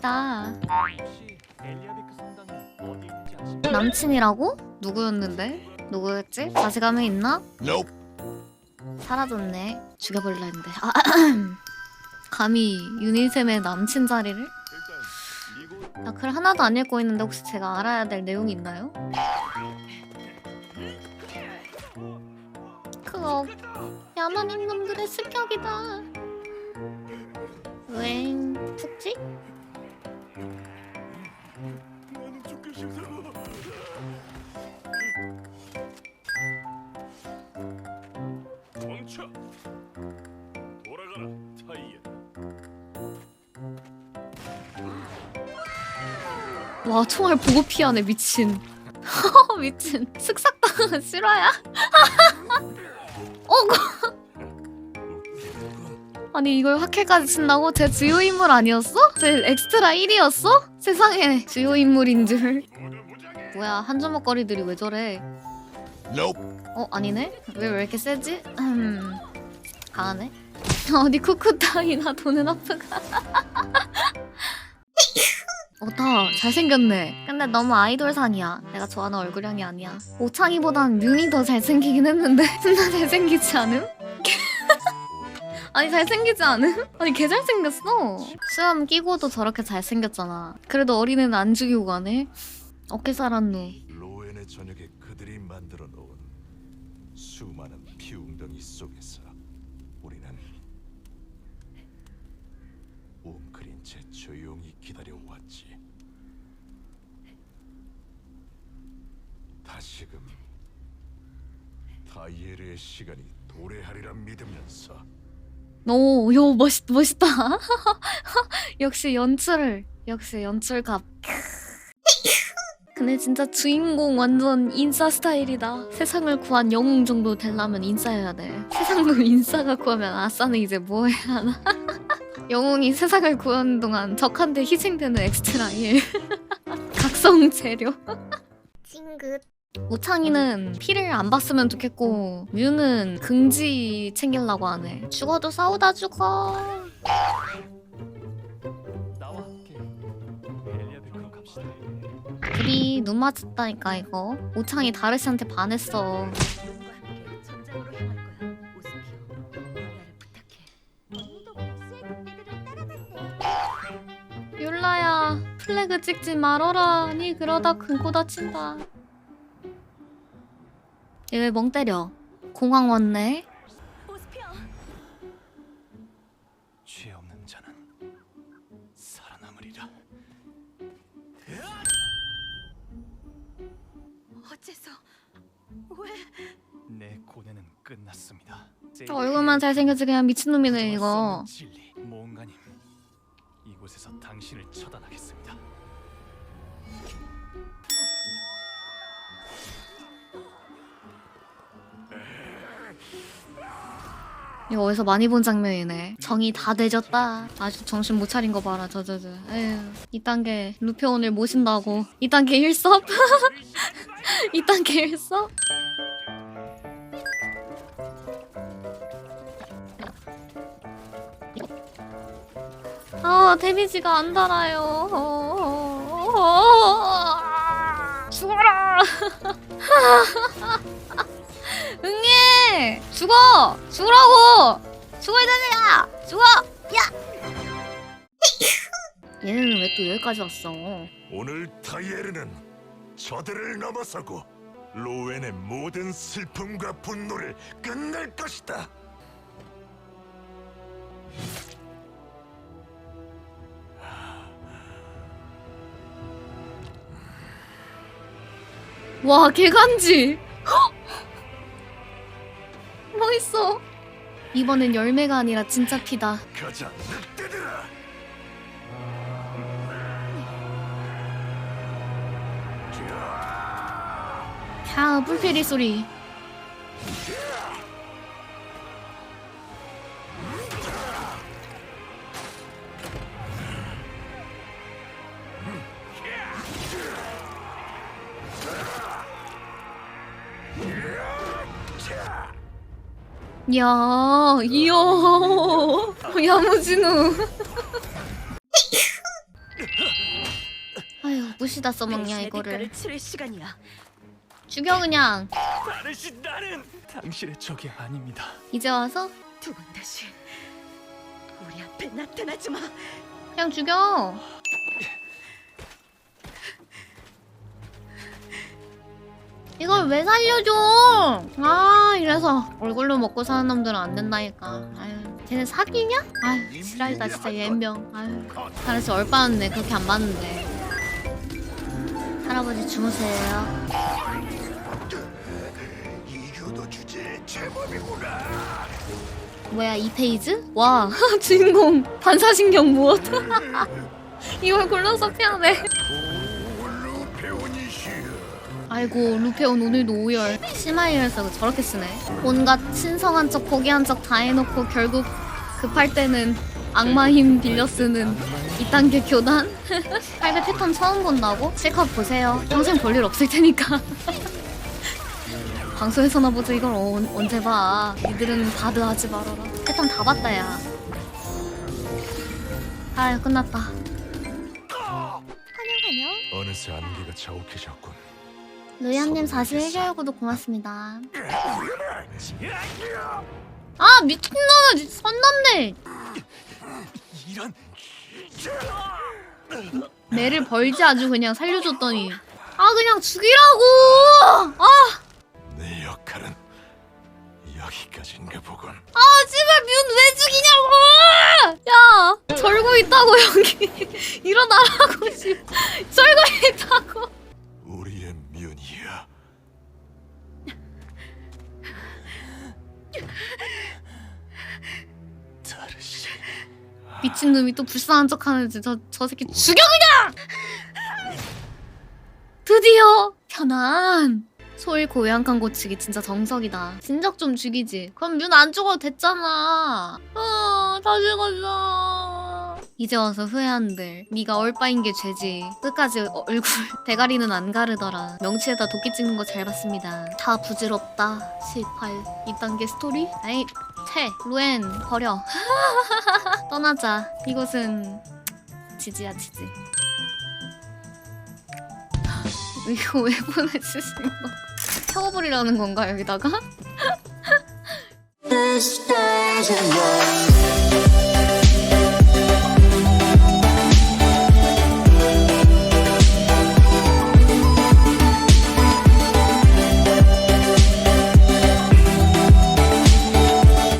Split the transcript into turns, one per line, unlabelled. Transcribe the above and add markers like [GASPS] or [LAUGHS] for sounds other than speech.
아십니까?
남친이라고? 누구였는데? 누구였지? 다시 가면 있나?
Nope.
사라졌네. 죽여버릴라 했는데. 아, [CLEARS THROAT] 감히 유니셈의 남친 자리를? 나 글 하나도 안 읽고 있는데 혹시 제가 알아야 될 내용이 있나요? 그거 야만인 놈들의 습격이다. 웬 푹지?
멈춰. 돌아가라, 타이에.
와 총알 보고 피하네 미친. [LAUGHS] 미친. 슥싹당한 [LAUGHS] 실화야? [LAUGHS] 어, 그- 아니 이걸 확해까지 친다고? 제 주요 인물 아니었어? 제 엑스트라 1위였어? 세상에 주요 인물인 줄. 뭐야 한 주먹거리들이 왜 저래?
Nope.
어 아니네? 왜 왜 이렇게 세지? 음 강하네. [LAUGHS] 어디 쿠쿠타이나 도는 아프가. [LAUGHS] 어다 잘생겼네. 근데 너무 아이돌상이야. 내가 좋아하는 얼굴형이 아니야. 오창이보단 뮤이 더 잘생기긴 했는데 [LAUGHS] 존나 잘생기지 않음? 아니 잘생기지 않음? 아니 개 잘생겼어. 수염 끼고도 저렇게 잘생겼잖아. 그래도 어린애는 안 죽이고 가네. 어깨 살았노.
로엔의 저녁에 수많은 피웅덩이 속에서 우리는 웅크린 채 조용히 기다려 왔지. 다시금 다이에르의 시간이 도래하리라 믿으면서
오, 요 멋있 멋있다. [LAUGHS] 역시 연출, 역시 연출갑. 근데 진짜 주인공 완전 인싸 스타일이다. 세상을 구한 영웅 정도 되려면 인싸여야 돼. 세상도 [LAUGHS] 인싸가 구하면 아싸는 이제 뭐 해야 하나? [LAUGHS] 영웅이 세상을 구하는 동안 적한테 희생되는 엑스트라 일. [LAUGHS] 각성 재료. 찡긋. 오창이는 피를 안 봤으면 좋겠고 뮤는 긍지 챙기려고 하네. 죽어도 싸우다 죽어. 둘이 눈 맞췄다니까 이거. 오창이 다르시한테 반했어. 율라야 플래그 찍지 말어라. 니 그러다 금고 다친다. 얘 왜 멍 때려? 공황 왔네.
끝났습니다.
저 얼굴만 잘생겨지 그냥 미친놈이네 이거.
진리, 모험가님. 이곳에서 당신을 처단하겠습니다.
이거 어디서 많이 본 장면이네. 정이 다 되졌다. 아주 정신 못 차린 거 봐라, 저저저. 에휴, 이딴 게 루페 오늘 모신다고. 이딴 게 일섭? [LAUGHS] 이딴 게 일섭? 아, 데미지가 안 달아요. 죽어라! [LAUGHS] 응애! 죽어! 죽으라고! 죽어 이 자식아! 죽어! 야! [LAUGHS] 얘는 왜 또 여기까지 왔어?
오늘 다이에르는 저들을 넘어서고 로엔의 모든 슬픔과 분노를 끝낼 것이다.
와 개간지! 멋있어. 이번엔 열매가 아니라 진짜 피다.
가자, 늑대들아.
야 뿔피리 소리. 야, 이야, [LAUGHS] 야무지누. [LAUGHS] 무시다 써먹냐 이거를
대가를 치를 시간이야.
죽여 그냥
나는 당신의 적이 아닙니다.
이제 와서
두 번 다시 우리 앞에 나타나지 마.
그냥 죽여 이걸 왜 살려줘 아 이래서 얼굴로 먹고 사는 놈들은 안 된다니까 아유 쟤네 사기냐? 아유 지랄이다 진짜 얘병 아유 다르지 얼빠았네 그렇게 안 봤는데 할아버지 주무세요. 뭐야 이 페이지? 와 [LAUGHS] 주인공 반사신경 무엇? [LAUGHS] 이걸 골라서 피하네. [LAUGHS] 아이고 루페온 오늘도 오열. 심하이얼서 저렇게 쓰네. 온갖 신성한 척 포기한 척 다 해놓고 결국 급할 때는 악마 힘 빌려 쓰는 2단계 교단? [LAUGHS] 8배 패턴 처음 본다고? 실컷 보세요. 평생 볼 일 없을 테니까. [LAUGHS] 방송에서나 보자 이걸 어, 언제 봐? 니들은 바드 하지 말아라. 패턴 다 봤다 야. 아유 끝났다. 안녕 안녕
어느새 안개가 자욱해졌군.
루이언님 41개월 구독 고맙습니다. 아 미친놈아 진짜 선 넘네.
이런
매를 벌지 아주 그냥 살려줬더니 아 그냥 죽이라고. 아,
내 역할은 여기까지인가 보군.
아 씨발 뮤왜 죽이냐고. 야 절고 있다고 여기 [LAUGHS] 일어나라고 씨. 미친 놈이 또 불쌍한 척하는지 저저 새끼 죽여 그냥. 드디어 편안. 소일 고양칸 고치기 진짜 정석이다. 진작 좀 죽이지. 그럼 윤 안 죽어도 됐잖아. 아, 다 죽었어. 이제 와서 후회한들. 네가 얼빠인 게 죄지. 끝까지 어- 얼굴 [LAUGHS] 대가리는 안 가르더라. 명치에다 도끼 찍는 거 잘 봤습니다. 다 부질없다. 18. 2단계 스토리? 아이, 퇴. 루엔 버려. [LAUGHS] 떠나자. 이곳은 지지야 지지. [GASPS] 이거 왜 보내주신 거? 태워버리라는 건가 여기다가? [LAUGHS]